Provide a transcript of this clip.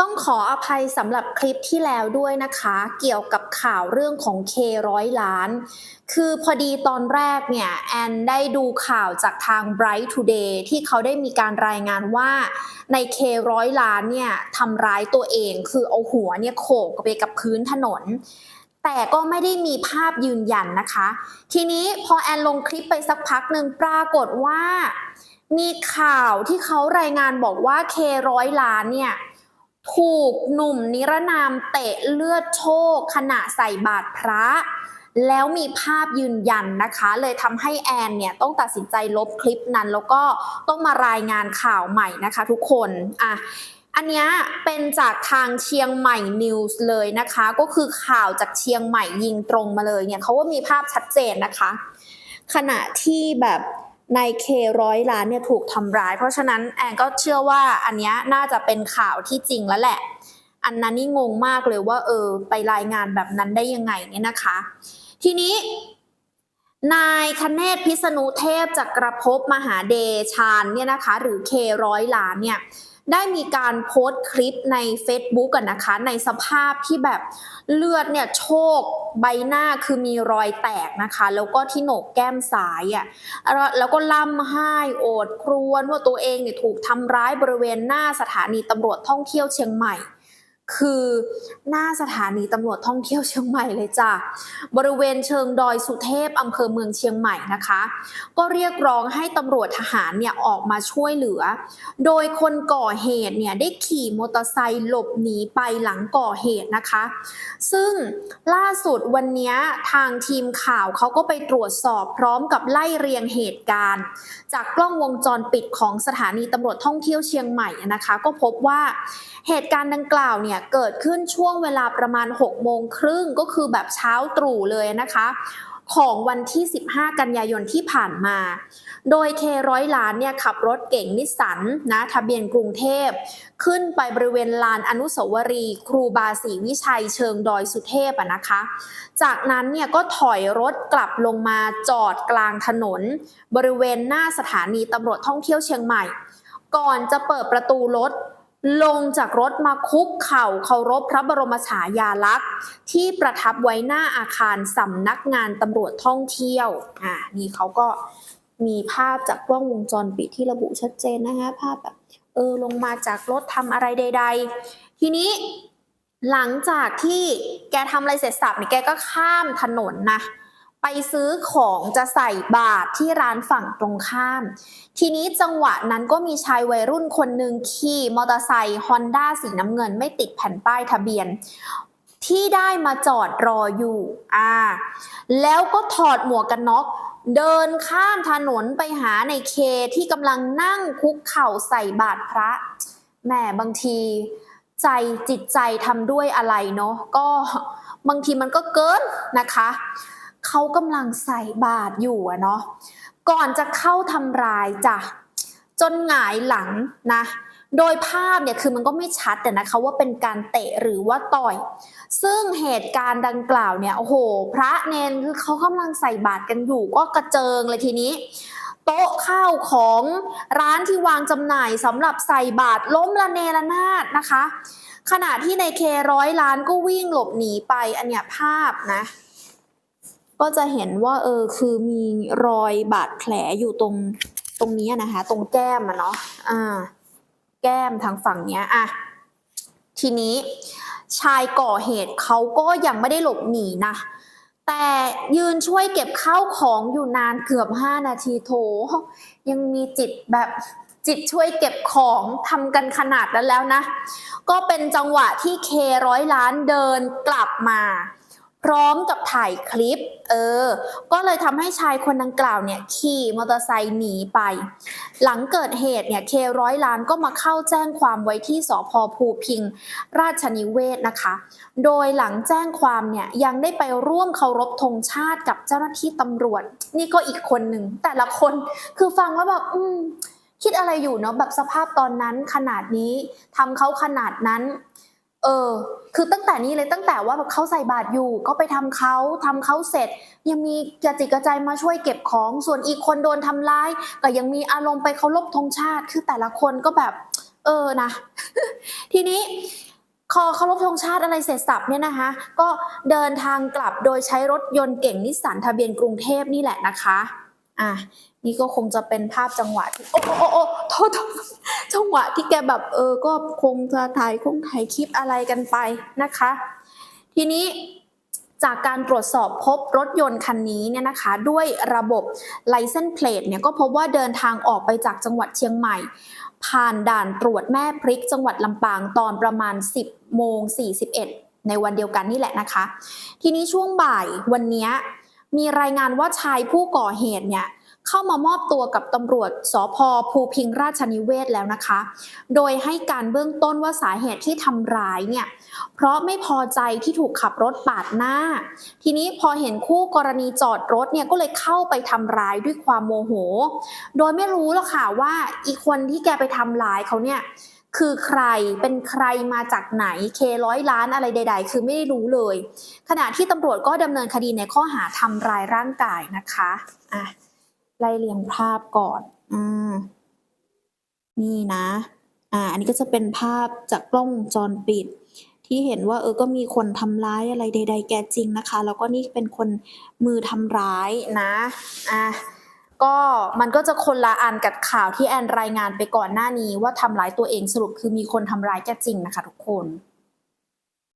ต้องขออภัยสำหรับคลิปที่แล้วด้วยนะคะ เกี่ยวกับข่าวเรื่องของเคร้อยล้าน คือพอดีตอนแรกเนี่ย แอนได้ดูข่าวจากทาง Bright Today ที่เขาได้มีการรายงานว่าในเคร้อยล้านเนี่ยทำร้ายตัวเอง คือเอาหัวเนี่ยโขกไปกับพื้นถนนแต่ก็ไม่ได้มีภาพยืนยันนะคะ ทีนี้พอแอนลงคลิปไปสักพักหนึ่งปรากฏว่า มีข่าวที่เขารายงานบอกว่าเคร้อยล้านเนี่ย ถูกหนุ่มนิรนามเตะเลือดโชคขณะใส่บาตรพระ แล้วมีภาพยืนยันนะคะ เลยทำให้แอนเนี่ยต้องตัดสินใจลบคลิปนั้น แล้วก็ต้องมารายงานข่าวใหม่นะคะทุกคนอะอันนี้เป็นจากทางเชียงใหม่นิวส์เลยนะคะ ก็คือข่าวจากเชียงใหม่ยิงตรงมาเลยเนี่ยเขาว่ามีภาพชัดเจนนะคะ ขณะที่แบบ ในเคร้อยล้านเนี่ยถูกทำร้าย เพราะฉะนั้นแอนก็เชื่อว่าอันนี้น่าจะเป็นข่าวที่จริงแล้วแหละ อันนั้นนี่งงมากเลยว่าเออไปรายงานแบบนั้นได้ยังไงเนี่ยนะคะ ทีนี้ นายคเนศพิษณุเทพจากกระพบมหาเดชานเนี่ยนะคะหรือเคร้อยล้านเนี่ยได้มีการโพสต์คลิปใน Facebook กันนะคะ ในสภาพที่แบบเลือดเนี่ยโชกใบหน้าคือมีรอยแตกนะคะ แล้วก็ที่โหนกแก้มซ้ายอะแล้วแล้วก็ล่ำไห้โอดครวญว่าตัวเองเนี่ยถูกทำร้ายบริเวณหน้าสถานีตำรวจท่องเที่ยวเชียงใหม่ คือหน้าสถานีตำรวจท่องเที่ยวเชียงใหม่เลยจ้ะบริเวณเชิงดอยสุเทพอำเภอเมืองเชียงใหม่นะคะ ก็เรียกร้องให้ตำรวจทหารเนี่ยออกมาช่วยเหลือ โดยคนก่อเหตุเนี่ยได้ขี่มอเตอร์ไซค์หลบหนีไปหลังก่อเหตุนะคะ ซึ่งล่าสุดวันนี้ทางทีมข่าวเขาก็ไปตรวจสอบพร้อมกับไล่เรียงเหตุการณ์ จากกล้องวงจรปิดของสถานีตำรวจท่องเที่ยวเชียงใหม่นะคะ ก็พบว่าเหตุการณ์ดังกล่าวเนี่ยเกิดขึ้นช่วงเวลาประมาณ 6 โมงครึ่งก็คือแบบเช้าตรู่เลยนะคะ ของวันที่ 15 กันยายนที่ผ่านมา โดยเคร้อยล้านเนี่ยขับรถเก่งนิสสันนะทะเบียนกรุงเทพ ขึ้นไปบริเวณลานอนุสาวรีย์ครูบาศรีวิชัยเชิงดอยสุเทพอะนะคะ จากนั้นเนี่ยก็ถอยรถกลับลงมาจอดกลางถนน บริเวณหน้าสถานีตำรวจท่องเที่ยวเชียงใหม่ ก่อนจะเปิดประตูรถ ลงจากรถมาคุกเข่าเคารพพระบรมฉายาลักษณ์ ที่ประทับไว้หน้าอาคารสำนักงานตำรวจท่องเที่ยว อ่า นี่เขาก็มีภาพจากกล้องวงจรปิดที่ระบุชัดเจนนะคะภาพแบบเออลงมาจากรถทำอะไรใด ๆ ทีนี้หลังจากที่แกทำอะไรเสร็จสับเนี่ยแกก็ข้ามถนนนะ ไปซื้อของจะใส่บาตรที่ร้านฝั่งตรงข้าม ทีนี้จังหวะนั้นก็มีชายวัยรุ่นคนหนึ่งขี่มอเตอร์ไซค์ฮอนด้าสีน้ำเงินไม่ติดแผ่นป้ายทะเบียน ที่ได้มาจอดรออยู่อ่าแล้วก็ถอดหมวกกันน็อกเดินข้ามถนนไปหาในเคที่กำลังนั่งคุกเข่าใส่บาตรพระแหมบางที ใจจิตใจทำด้วยอะไรเนาะก็บางทีมันก็เกินนะคะ เขากำลังใส่บาตรอยู่อะเนาะก่อนจะเข้าทำร้ายจ้ะจนหงายหลังนะ โดยภาพเนี่ยคือมันก็ไม่ชัดแต่นะคะว่าเป็นการเตะหรือว่าต่อย ซึ่งเหตุการณ์ดังกล่าวเนี่ยโอ้โห พระเนนคือเขากำลังใส่บาตรกันอยู่ก็กระเจิงเลยทีนี้โต๊ะข้าวของร้านที่วางจำหน่ายสำหรับใส่บาตรล้มละเนระนาดนะคะ ขณะที่ในเคร้อยล้านก็วิ่งหลบหนีไปอันเนี้ยภาพนะ ก็จะเห็นว่าเออคือมีรอยบาดแผลอยู่ตรงตรงนี้นะคะ ตรงแก้มอะเนาะอ่า แก้มทางฝั่งเนี้ยอะทีนี้ชายก่อเหตุเขาก็ยังไม่ได้หลบหนีนะแต่ยืนช่วยเก็บข้าวของอยู่นานเกือบ 5 นาทีโถยังมีจิตแบบจิตช่วยเก็บของทำกันขนาดนั้นแล้วนะ ก็เป็นจังหวะที่เคร้อยล้านเดินกลับมา พร้อมกับถ่ายคลิป เออ ก็เลยทำให้ชายคนดังกล่าวเนี่ยขี่มอเตอร์ไซค์หนีไป หลังเกิดเหตุเนี่ยเคร้อยล้านก็มาเข้าแจ้งความไว้ที่สพภูพิง ราชนิเวศนะคะ โดยหลังแจ้งความเนี่ยยังได้ไปร่วมเคารพธงชาติกับเจ้าหน้าที่ตำรวจ นี่ก็อีกคนหนึ่ง แต่ละคนคือฟังแล้วแบบอืมคิดอะไรอยู่เนาะแบบสภาพตอนนั้นขนาดนี้ทำเขาขนาดนั้น เออ คือตั้งแต่นี้เลยตั้งแต่ว่าแบบเขาใส่บาตรอยู่ ก็ไปทำเขาทำเขาเสร็จ ยังมีกระจิกกระใจมาช่วยเก็บของ ส่วนอีกคนโดนทำร้ายก็ยังมีอารมณ์ไปเคารพธงชาติ คือแต่ละคนก็แบบ เออนะ ทีนี้คอเคารพธงชาติอะไรเสร็จสับเนี่ยนะคะ ก็เดินทางกลับโดยใช้รถยนต์เก่งนิสสันทะเบียนกรุงเทพนี่แหละนะคะ อะนี่ก็คงจะเป็นภาพจังหวะที่โอ้โอ้โอ้โทษทษจังหวะที่แกแบบเออก็คงจะถ่ายคงถ่ายคลิปอะไรกันไปนะคะ ทีนี้จากการตรวจสอบพบรถยนต์คันนี้เนี่ยนะคะด้วยระบบ license plate เนี่ยก็พบว่าเดินทางออกไปจากจังหวัดเชียงใหม่ ผ่านด่านตรวจแม่พริกจังหวัดลำปางตอนประมาณ 10โมง41 ในวันเดียวกันนี่แหละนะคะ ทีนี้ช่วงบ่ายวันเนี้ย มีรายงานว่าชายผู้ก่อเหตุเนี่ย เข้ามามอบตัวกับตำรวจสพภูพิงราชนิเวศแล้วนะคะ โดยให้การเบื้องต้นว่าสาเหตุที่ทำร้ายเนี่ย เพราะไม่พอใจที่ถูกขับรถปาดหน้า ทีนี้พอเห็นคู่กรณีจอดรถเนี่ยก็เลยเข้าไปทำร้ายด้วยความโมโห โดยไม่รู้หรอกค่ะว่าอีกคนที่แกไปทำร้ายเขาเนี่ยคือใครเป็นใครมาจากไหนเคร้อยล้านอะไรใด ๆ คือไม่ได้รู้เลย ขณะที่ตำรวจก็ดำเนินคดีในข้อหาทำร้ายร่างกายนะคะอะ ไล่เรียงภาพก่อนอ่านี่นะ อ่า อันนี้ก็จะเป็นภาพจากกล้องวงจรปิด ที่เห็นว่าเออ ก็มีคนทำร้ายอะไรใด ๆ แกจริงนะคะ แล้วก็นี่เป็นคนมือทำร้ายนะ อะก็มันก็จะคนละอันกับข่าวที่แอนรายงานไปก่อนหน้านี้ว่าทำร้ายตัวเองสรุปคือมีคนทำร้ายแกจริงนะคะทุกคน